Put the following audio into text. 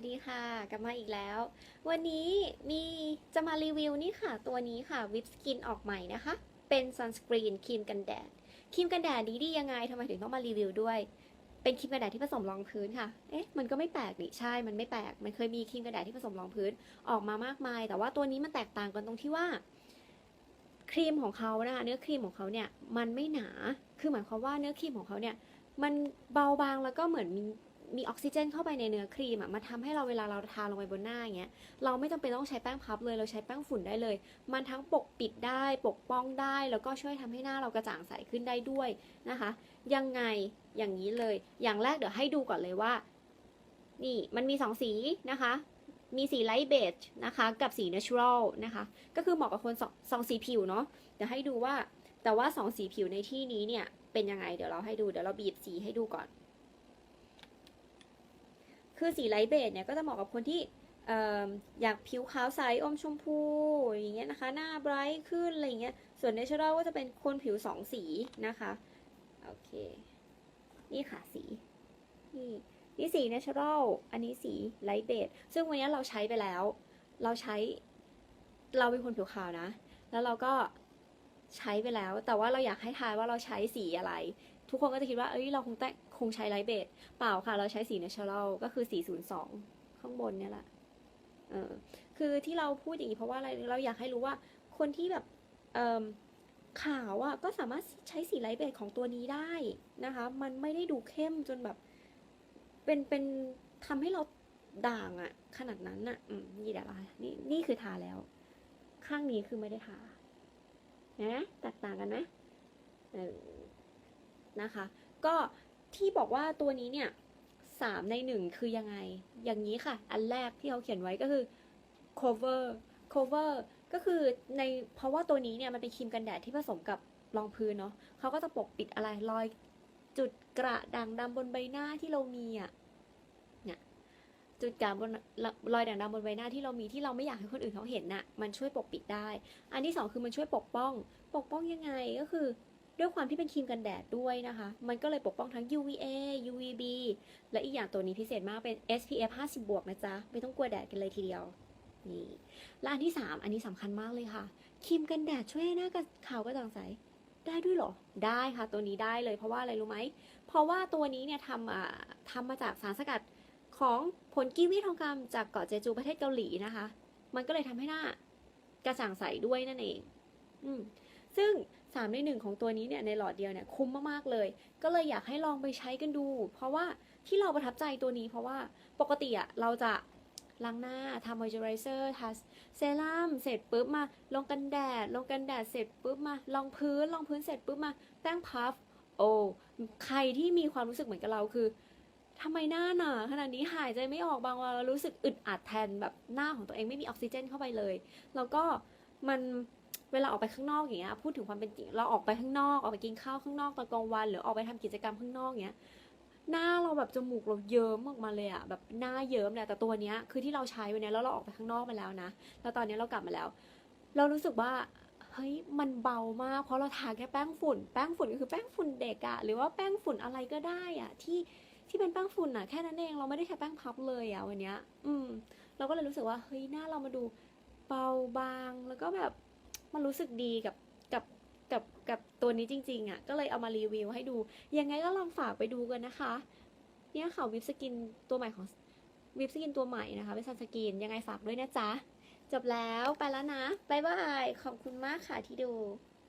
วัสดีค่ะ กลับมาอีกแล้ว วันนี้มีจะมารีวิวนี่ค่ะ ตัวนี้ค่ะวิปสกินออกใหม่นะคะ เป็นซันสกรีนครีมกันแดดครีมกันแดดนี้ดียังไงทำไมถึงต้องมารีวิวด้วย เป็นครีมกันแดดที่ผสมรองพื้นค่ะ เอ๊ะมันก็ไม่แปลกนี่ใช่ มันไม่แปลก มันเคยมีครีมกันแดดที่ผสมรองพื้นออกมามากมาย แต่ว่าตัวนี้มันแตกต่างกันตรงที่ว่าครีมของเขานะคะเนื้อครีมของเขาเนี่ยมันไม่หนา คือหมายความว่าเนื้อครีมของเขาเนี่ยมันเบาบางแล้วก็เหมือน มีออกซิเจนเข้าไปในเนื้อครีมอะมาทำให้เราเวลาเราทาลงไปบนหน้าอย่างเงี้ยเราไม่จำเป็นต้องใช้แป้งพับเลยเราใช้แป้งฝุ่นได้เลย มันทั้งปกปิดได้ปกป้องได้ แล้วก็ช่วยทำให้หน้าเรากระจ่างใสขึ้นได้ด้วยนะคะ ยังไงอย่างนี้เลย อย่างแรกเดี๋ยวให้ดูก่อนเลยว่า นี่มันมีสองสีนะคะ มีสีไลท์เบจนะคะกับสีเนเชอรัลนะคะก็คือเหมาะกับคนสองสองสีผิวเนาะเดี๋ยวให้ดูว่าแต่ว่าสองสีผิวในที่นี้เนี่ยเป็นยังไงเดี๋ยวเราให้ดูเดี๋ยวเราบีบสีให้ดูก่อน คือสีไลท์เบจเนี่ยก็จะเหมาะกับคนที่ออยากผิวขาวใสอมชมพูอย่างเงี้ยนะคะ หน้าไบรท์ขึ้นอะไรเงี้ย ส่วนเนเชอรัลก็จะเป็นคนผิวสองสีนะคะ โอเค นี่ค่ะสี นี่นี่สีเนเชอรัลอันนี้สีไลท์เบจซึ่งวันนี้เราใช้ไปแล้ว เราใช้ เราเป็นคนผิวขาวนะ แล้วเราก็ใช้ไปแล้ว แต่ว่าเราอยากให้ทายว่าเราใช้สีอะไร ทุกคนก็จะคิดว่า เอ้ย เราคงแต่คงใช้ไลท์เบจเปล่าค่ะ เราใช้สีเนเชอรัลก็คือสีศูนย์สองข้างบนเนี่ยแหละ เออ คือที่เราพูดอย่างนี้เพราะว่าอะไร เราอยากให้รู้ว่า คนที่แบบ เอ่มขาวอะ ก็สามารถใช้สีไลท์เบจของตัวนี้ได้นะคะ มันไม่ได้ดูเข้มจนแบบ เป็น เป็นทำให้เราด่างอะขนาดนั้นอะอืม นี่เดี๋ยวเรานี่ นี่คือทาแล้ว ข้างนี้คือไม่ได้ทา นะ แตกต่างกันไหม นะคะ ก็ที่บอกว่าตัวนี้เนี่ยสามในหนึ่งคือยังไง อย่างนี้ค่ะ อันแรกที่เขาเขียนไว้ก็คือ cover cover ก็คือในเพราะว่าตัวนี้เนี่ยมันเป็นครีมกันแดดที่ผสมกับรองพื้นเนาะเขาก็จะปกปิดอะไรรอยจุดกระด่างดำบนใบหน้าที่เรามีอะจุดกาบนรอยด่างดำบนใบหน้าที่เรามีที่เราไม่อยากให้คนอื่นเขาเห็นน่ะ มันช่วยปกปิดได้ อันที่สองคือมันช่วยปกป้อง ปกป้องยังไงก็คือ ด้วยความที่เป็นครีมกันแดดด้วยนะคะ มันก็เลยปกป้องทั้ง UVA UVB และอีกอย่างตัวนี้พิเศษมากเป็น SPF 50 บวกนะจ๊ะ ไม่ต้องกลัวแดดกันเลยทีเดียว นี่ และอันที่สามอันนี้สำคัญมากเลยค่ะ ครีมกันแดดช่วยให้หน้ากระขาวกระจ่างใส ได้ด้วยเหรอ ได้ค่ะ ตัวนี้ได้เลยเพราะว่าอะไรรู้ไหม เพราะว่าตัวนี้เนี่ยทำอ่าทำมาจากสารสกัดของผลกีวีทองคำจากเกาะเจจูประเทศเกาหลีนะคะ มันก็เลยทำให้หน้ากระจ่างใสด้วยนั่นเอง อืมซึ่ง สามในหนึ่งของตัวนี้เนี่ยในหลอดเดียวเนี่ยคุ้มมากๆเลย ก็เลยอยากให้ลองไปใช้กันดู เพราะว่าที่เราประทับใจตัวนี้เพราะว่าปกติอะเราจะล้างหน้าทามอยเจอไรเซอร์ทาเซรั่มเสร็จปุ๊บมา ลงกันแดด ลงกันแดดเสร็จปุ๊บมา ลองพื้นลองพื้นเสร็จปุ๊บมาแป้งพัฟโอ้ใครที่มีความรู้สึกเหมือนกับเราคือทำไมหน้าหนาขนาดนี้หายใจไม่ออกบางวันเรารู้สึกอึดอัดแทนแบบหน้าของตัวเองไม่มีออกซิเจนเข้าไปเลย แล้วก็มัน เวลาออกไปข้างนอกอย่างเงี้ยพูดถึงความเป็นจริงเราออกไปข้างนอกออกไปกินข้าวข้างนอกตอนกลางวัน หรือออกไปทำกิจกรรมข้างนอกเงี้ยหน้าเราแบบจมูกเราเยิ้มออกมาเลยอะแบบหน้าเยิ้มเนี่ยแต่ตัวเนี้ยคือที่เราใช้วันเนี้ยแล้วเราออกไปข้างนอกมาแล้วนะแล้วตอนเนี้ยเรากลับมาแล้ว เรารู้สึกว่าเฮ้ยมันเบามาก เพราะเราทาแค่แป้งฝุ่น แป้งฝุ่นก็คือแป้งฝุ่นเด็กอะหรือว่าแป้งฝุ่นอะไรก็ได้อะที่ที่เป็นแป้งฝุ่นอะแค่นั้นเองเราไม่ได้ใช้แป้งพับเลยอะวันเนี้ยอืม เราก็เลยรู้สึกว่าเฮ้ยหน้าเรามาดูเบาบางแล้วก็แบบ มันรู้สึกดีกับกับกับกับตัวนี้จริง ๆอะก็เลยเอามารีวิวให้ดู ยังไงก็ลองฝากไปดูกันนะคะ เนี่ยค่ะวิปสกินตัวใหม่ของวิปสกินตัวใหม่นะคะเป็นซันสกินยังไงฝากด้วยนะจ๊ะ จบแล้วไปแล้วนะ บ๊ายบาย ขอบคุณมากค่ะที่ดู